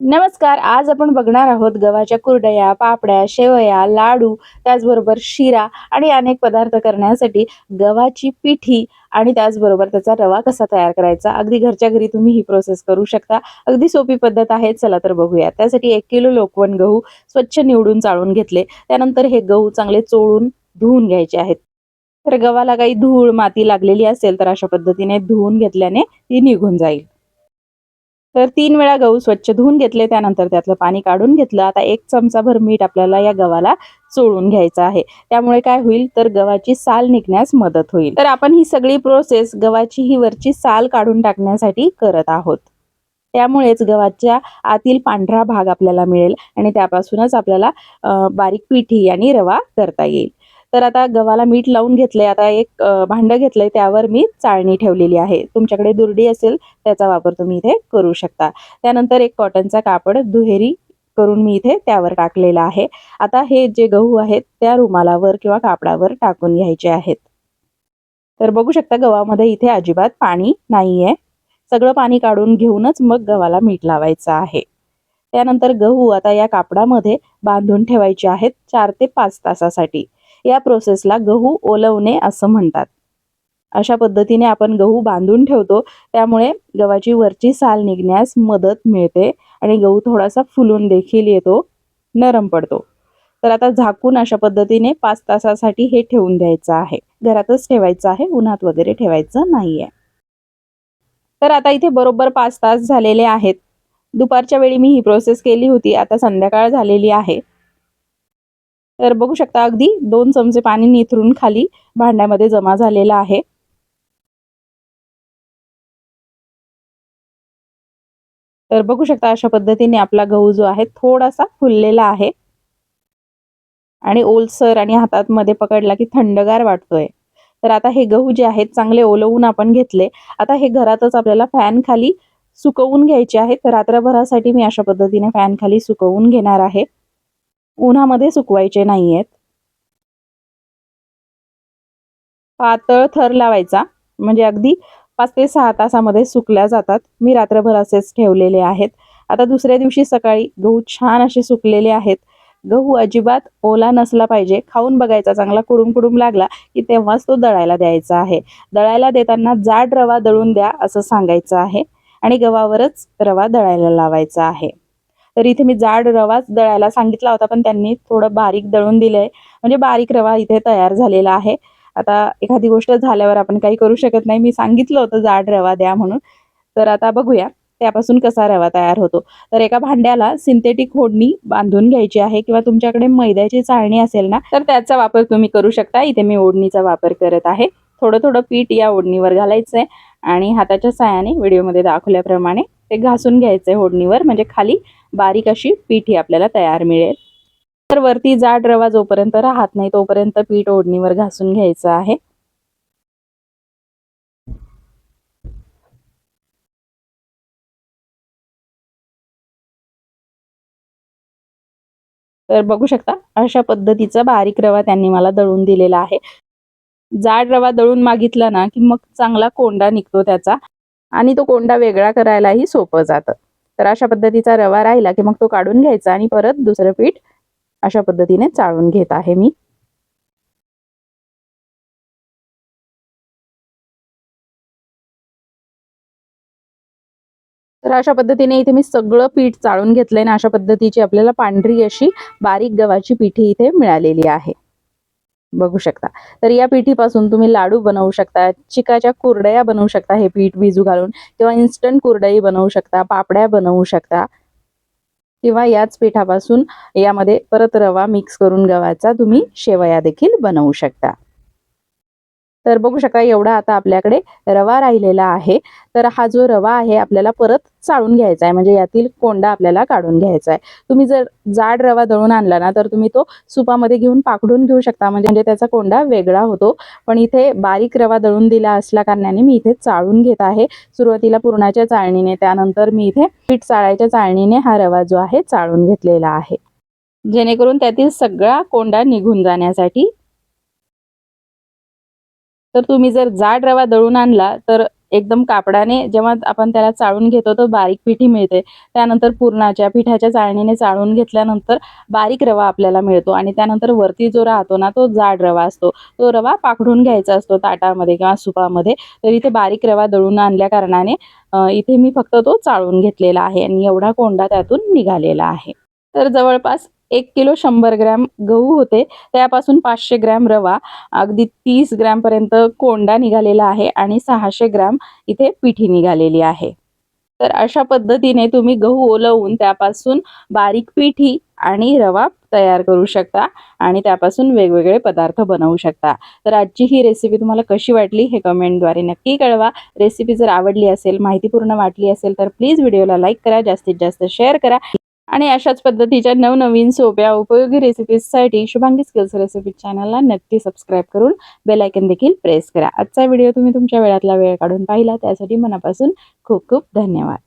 नमस्कार आज आपण बघणार आहोत गव्हाच्या कुरडया पापड्या शेवया लाडू त्याचबरोबर शिरा आणि अनेक पदार्थ करण्यासाठी गव्हाची पिठी आणि त्याचबरोबर त्याचा रवा कसा तयार करायचा? अगदी घरच्या घरी तुम्ही ही प्रोसेस करू शकता. अगदी सोपी पद्धत आहे चला तर बघूया. त्यासाठी एक किलो लोकवण गहू स्वच्छ निवडून चाळून घेतले. त्यानंतर हे गहू चांगले चोळून धुवून घ्यायचे आहेत. तर गव्हाला काही धूळ माती लागलेली असेल तर अशा पद्धतीने धुवून घेतल्याने ती निघून जाईल. तर तीन वेळा गहू स्वच्छ धुवून घेतले त्यानंतर त्यातलं पाणी काढून घेतलं. आता एक चमचाभर मीठ आपल्याला या गव्हाला चोळून घ्यायचं आहे. त्यामुळे काय होईल? तर गव्हाची साल निघण्यास मदत होईल. तर आपण ही सगळी प्रोसेस गव्हाची ही वरची साल काढून टाकण्यासाठी करत आहोत. त्यामुळेच गव्हाच्या आतील पांढरा भाग आपल्याला मिळेल आणि त्यापासूनच आपल्याला बारीक पिठी आणि रवा करता येईल. तर आता गव्हाला मीठ लावून घेतलंय. आता एक भांडं घेतलंय. त्यावर मी चाळणी ठेवलेली आहे. तुमच्याकडे दुर्डी असेल त्याचा वापर तुम्ही इथे करू शकता. त्यानंतर एक कॉटनचा कापड दुहेरी करून मी इथे त्यावर टाकलेला आहे. आता हे जे गहू आहेत त्या रुमालावर किंवा कापडावर टाकून घ्यायचे आहेत. तर बघू शकता गव्हामध्ये इथे अजिबात पाणी नाहीये. सगळं पाणी काढून घेऊनच मग गव्हाला मीठ लावायचं आहे. त्यानंतर गहू आता या कापडामध्ये बांधून ठेवायचे आहेत चार ते पाच तासासाठी. या प्रोसेसला गहू ओलवणे असं म्हणतात. अशा पद्धतीने आपण गहू बांधून ठेवतो. त्यामुळे गव्हाची वरची साल निघण्यास मदत मिळते आणि गहू थोडासा फुलून देखील येतो नरम पडतो. तर आता झाकून अशा पद्धतीने पाच तासासाठी हे ठेवून द्यायचं आहे. घरातच ठेवायचं आहे उन्हात वगैरे ठेवायचं नाहीये. तर आता इथे बरोबर पाच तास झालेले आहेत. दुपारच्या वेळी मी ही प्रोसेस केली होती आता संध्याकाळ झालेली आहे. तर बघू शकता अगदी दोन चमचे पाणी निथरून खाली भांड्यामध्ये जमा झालेला आहे. तर बघू शकता अशा पद्धतीने आपला गहू जो आहे थोडासा फुललेला आहे. आणि ओलसर आणि हातात मध्ये पकडला की थंडगार वाटतोय. तर आता हे गहू जे आहेत चांगले ओलवून आपण घेतले. आता हे घरातच आपल्याला फॅन खाली सुकवून घ्यायचे आहेत. रात्रभरासाठी मी अशा पद्धतीने फॅन खाली सुकवून घेणार आहे. उन्हामध्ये सुकवायचे नाहीयेत. पातळ थर लावायचा. म्हणजे अगदी पाच ते सहा तासामध्ये सुकल्या जातात. मी रात्रभर असेच ठेवलेले आहेत. आता दुसऱ्या दिवशी सकाळी गहू छान असे सुकलेले आहेत. गहू अजिबात ओला नसला पाहिजे. खाऊन बघायचा चांगला कुडूम कुडूम लागला की तेव्हाच तो दळायला द्यायचा आहे. दळायला देताना जाड रवा दळून द्या असं सांगायचं आहे. आणि गव्हावरच रवा दळायला लावायचा आहे. तर इथे मी जाड रवाच दळायला सांगितला होता पण त्यांनी थोडं बारीक दळून दिलंय. म्हणजे बारीक रवा इथे तयार झालेला आहे. आता एखादी गोष्ट झाल्यावर आपण काही करू शकत नाही. मी सांगितलं होतं जाड रवा द्या म्हणून. तर आता बघूया त्यापासून कसा रवा तयार होतो. तर एका भांड्याला सिंथेटिक होडणी बांधून घ्यायची आहे किंवा तुमच्याकडे मैद्याची चाळणी असेल ना तर त्याचा वापर तुम्ही करू शकता. इथे मी ओढणीचा वापर करत आहे. थोडं थोडं पीठ या ओढणीवर घालायचंय आणि हाताच्या साह्याने व्हिडिओमध्ये दाखवल्याप्रमाणे ते घासून घ्यायचंय ओढणीवर. म्हणजे खाली बारीक अशी पीठ ही आपल्याला तयार मिळेल. तर वरती जाड रवा जोपर्यंत राहत नाही तोपर्यंत पीठ ओढणीवर घासून घ्यायचं आहे. तर बघू शकता अशा पद्धतीचा बारीक रवा त्यांनी मला दळून दिलेला आहे. जाड रवा दळून मागितला ना की मग चांगला कोंडा निघतो त्याचा. आणि तो कोंडा वेगळा करायलाही सोपं जातं. तर अशा पद्धतीचा रवा राहिला की मग तो काढून घ्यायचा आणि परत दुसरं पीठ अशा पद्धतीने चाळून घेत आहे मी. तर अशा पद्धतीने इथे मी सगळं पीठ चाळून घेतलंय ना अशा पद्धतीची आपल्याला पांढरी अशी बारीक गव्हाची पिठी इथे मिळालेली आहे. बघू शकता. तर या पिठीपासून तुम्ही लाडू बनवू शकता चिकाच्या कुरडया बनवू शकता हे पीठ भिजू घालून किंवा इन्स्टंट कुरडई बनवू शकता पापड्या बनवू शकता किंवा याच पिठापासून यामध्ये परत रवा मिक्स करून गव्हाचा तुम्ही शेवया देखील बनवू शकता. तर बघू शकता एवढा आता आपल्याकडे रवा राहिलेला आहे. तर हा जो रवा आहे आपल्याला परत चाळून घ्यायचा आहे. म्हणजे यातील कोंडा आपल्याला काढून घ्यायचा आहे. तुम्ही जर जाड रवा दळून आणला ना तर तुम्ही तो सुपामध्ये घेऊन पाकडून घेऊ शकता. म्हणजे, म्हणजे त्याचा कोंडा वेगळा होतो. पण इथे बारीक रवा दळून दिला असल्या कारणाने मी इथे चाळून घेत आहे. सुरुवातीला पुरणाच्या चाळणीने त्यानंतर मी इथे पीठ चाळायच्या चाळणीने हा रवा जो आहे चाळून घेतलेला आहे. जेणेकरून त्यातील सगळा कोंडा निघून जाण्यासाठी तर तुम्ही जर जाड रवा दळून आणला तर एकदम कापडाने जेव्हा आपण त्याला चाळून घेतो तर बारीक पिठी मिळते. त्यानंतर पुरणाच्या पिठाच्या चाळणीने चाळून घेतल्यानंतर बारीक रवा आपल्याला मिळतो आणि त्यानंतर वरती जो राहतो ना तो जाड रवा असतो. तो रवा पाखडून घ्यायचा असतो ताटामध्ये किंवा सुपामध्ये. तर इथे बारीक रवा दळून आणल्या कारणाने इथे मी फक्त तो चाळून घेतलेला आहे आणि एवढा कोंडा त्यातून निघालेला आहे. तर जवळपास एक किलो शंभर ग्रॅम गहू होते. त्यापासून पाचशे ग्रॅम रवा अगदी तीस ग्रॅमपर्यंत कोंडा निघालेला आहे आणि सहाशे ग्रॅम इथे पिठी निघालेली आहे. तर अशा पद्धतीने तुम्ही गहू ओलवून त्यापासून बारीक पिठी आणि रवा तयार करू शकता आणि त्यापासून वेगवेगळे पदार्थ बनवू शकता. तर आजची ही रेसिपी तुम्हाला कशी वाटली हे कमेंटद्वारे नक्की कळवा. रेसिपी जर आवडली असेल माहितीपूर्ण वाटली असेल तर प्लीज व्हिडिओला लाईक करा. जास्तीत जास्त शेअर करा. आणि अशाच पद्धतीच्या नवनवीन सोप्या उपयोगी रेसिपीजसाठी शुभांगी स्किल्स रेसिपी चॅनलला नक्की सबस्क्राईब करून बेल आयकन देखील प्रेस करा. आजचा व्हिडिओ तुम्ही तुमच्या वेळातला वेळ काढून पाहिला त्यासाठी मनापासून खूप खूप धन्यवाद.